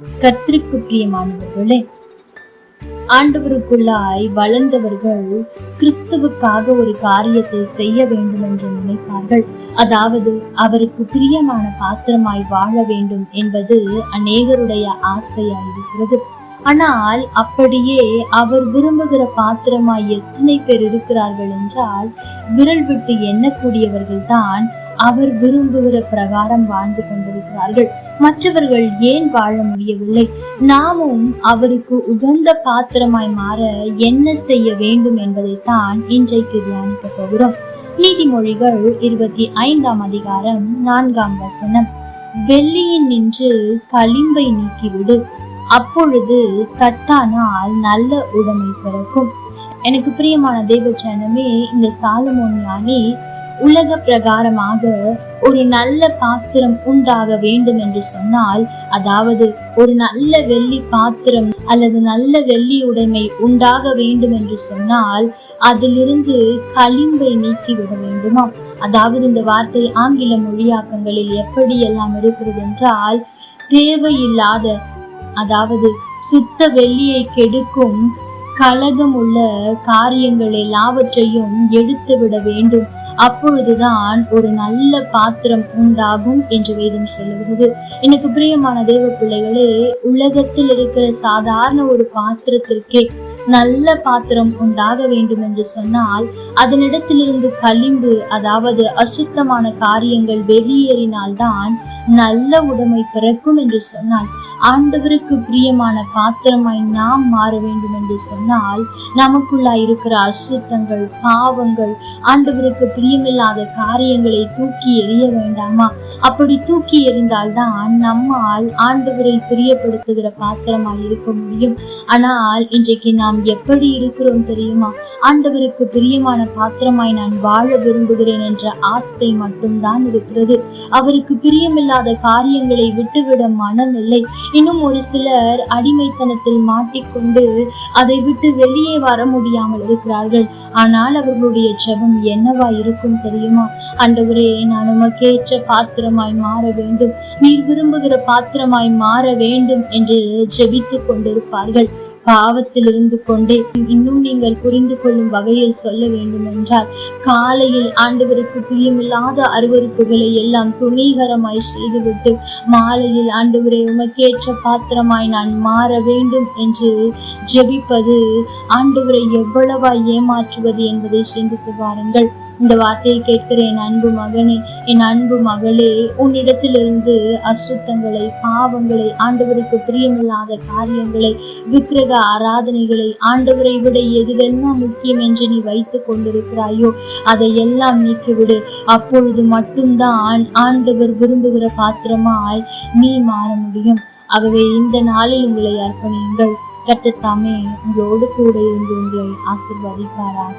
கர்த்தருக்கு பிரியமானவர்களே ஆண்டவருக்குள்ளாய் வளர்ந்தவர்கள் கிறிஸ்துவுக்காக ஒரு காரியத்தை செய்ய வேண்டும் என்று நினைப்பார்கள். அதாவது அவருக்கு பிரியமான பாத்திரமாய் வாழ வேண்டும் என்பது அநேகருடைய ஆசையாய் இருக்கிறது ஆனால் அப்படியே அவர் விரும்புகிற பாத்திரமாய் எத்தனை பேர் இருக்கிறார்கள் என்றால் விரல் விட்டு எண்ணக்கூடியவர்கள் தான் அவர் விரும்புகிற பிரகாரம் வாழ்ந்து கொண்டிருக்கிறார்கள். மற்றவர்கள் ஏன் வாழ முடியவில்லை? நாமும் அவருக்கு உகந்த பாத்திரமாய் மாற என்ன செய்ய வேண்டும் என்பதைத்தான் இன்றைக்கு தியானிக்க போகிறோம். நீதிமொழிகள் இருபத்தி ஐந்தாம் அதிகாரம் நான்காம் வசனம். வெள்ளியின் நின்று களிம்பை நீக்கிவிடு. அப்பொழுது தட்டானால் நல்ல உடமை பிறக்கும். எனக்கு பிரியமான தேவ ஜனமே இந்த சாலமோன் ஞானி உலக பிரகாரமாக ஒரு நல்ல பாத்திரம் உண்டாக வேண்டும் என்று சொன்னால் அதாவது ஒரு நல்ல வெள்ளி பாத்திரம் அல்லது நல்ல வெள்ளி உடைமை உண்டாக வேண்டும் என்று சொன்னால் அதிலிருந்து களிம்பை நீக்கிவிட வேண்டுமா? அதாவது இந்த வார்த்தை ஆங்கில மொழியாக்கங்களில் எப்படி எல்லாம் இருக்கிறது என்றால் தேவையில்லாத அதாவது சுத்த வெள்ளியை கெடுக்கும் கழகம் உள்ள காரியங்கள் எல்லாவற்றையும் எடுத்து விட வேண்டும். அப்பொழுதுதான் ஒரு நல்ல பாத்திரம் உண்டாகும் என்று வேதம் சொல்லுகிறது. எனக்கு பிரியமான தேவ பிள்ளைகளே உலகத்தில் இருக்கிற சாதாரண ஒரு பாத்திரத்திற்கே நல்ல பாத்திரம் உண்டாக வேண்டும் என்று சொன்னால் அதனிடத்திலிருந்து களிம்பு அதாவது அசுத்தமான காரியங்கள் வெளியேறினால்தான் நல்ல உடைமை பிறக்கும் என்று சொன்னால் ஆண்டவருக்கு பிரியமான பாத்திரமாய் நாம் மாற வேண்டும் என்று சொன்னால் நமக்குள்ளா இருக்கிற அசுத்தங்கள் பாவங்கள் ஆண்டவருக்கு பிரியமில்லாத காரியங்களை தூக்கி எறிய வேண்டாமா? அப்படி தூக்கி எறிந்தால்தான் நம்மால் ஆண்டவரை பிரியப்படுத்துகிற பாத்திரமாய் இருக்க முடியும். ஆனால் இன்றைக்கு நாம் எப்படி இருக்கிறோம் தெரியுமா? ஆண்டவருக்கு பிரியமான பாத்திரமாய் நான் வாழ விரும்புகிறேன் என்ற ஆசை மட்டும்தான் இருக்கிறது. அவருக்கு பிரியமில்லாத காரியங்களை விட்டுவிட மனம் இல்லை இன்னும் ஒரு சிலர் அடிமைத்தனத்தில் மாட்டிக்கொண்டு அதை விட்டு வெளியே வர முடியாமல் இருக்கிறார்கள். ஆனால் அவர்களுடைய ஜெபம் என்னவா இருக்கும் தெரியுமா? ஆண்டவரே நான் உமக்கேற்ற பாத்திரமாய் மாற வேண்டும். நீர் விரும்புகிற பாத்திரமாய் மாற வேண்டும் என்று ஜெபித்துக் கொண்டிருப்பார்கள். பாவத்தில் இருந்து கொண்டே இன்னும் நீங்கள் புரிந்து கொள்ளும் வகையில் சொல்ல வேண்டும் என்றால் காலையில் ஆண்டவருக்கு பிரியமில்லாத அருவருப்புகளை எல்லாம் துணிகரமாய் செய்துவிட்டு மாலையில் ஆண்டவரை உமக்கேற்ற பாத்திரமாய் நான் மாற வேண்டும் என்று ஜெபிப்பது ஆண்டவரை எவ்வளவா ஏமாற்றுவது என்பதை சிந்தித்து பாருங்கள் இந்த வார்த்தையை கேட்கிற என் அன்பு மகனே என் அன்பு மகளே உன்னிடத்திலிருந்து அசுத்தங்களை பாவங்களை ஆண்டவருக்கு பிரியமில்லாத காரியங்களை விக்கிரக ஆராதனைகளை ஆண்டவரை விட எதுவெல்லாம் முக்கியம் என்று நீ வைத்துக் கொண்டிருக்கிறாயோ அதை எல்லாம் நீக்கிவிடு. அப்பொழுது மட்டும்தான் ஆண்டவர் விரும்புகிற பாத்திரமாய் நீ மாற முடியும். ஆகவே இந்த நாளில் உங்களை அர்ப்பணியுங்கள். கட்டத்தாமே உங்களோடு கூட இருந்து உங்களை ஆசிர்வதிப்பாராக.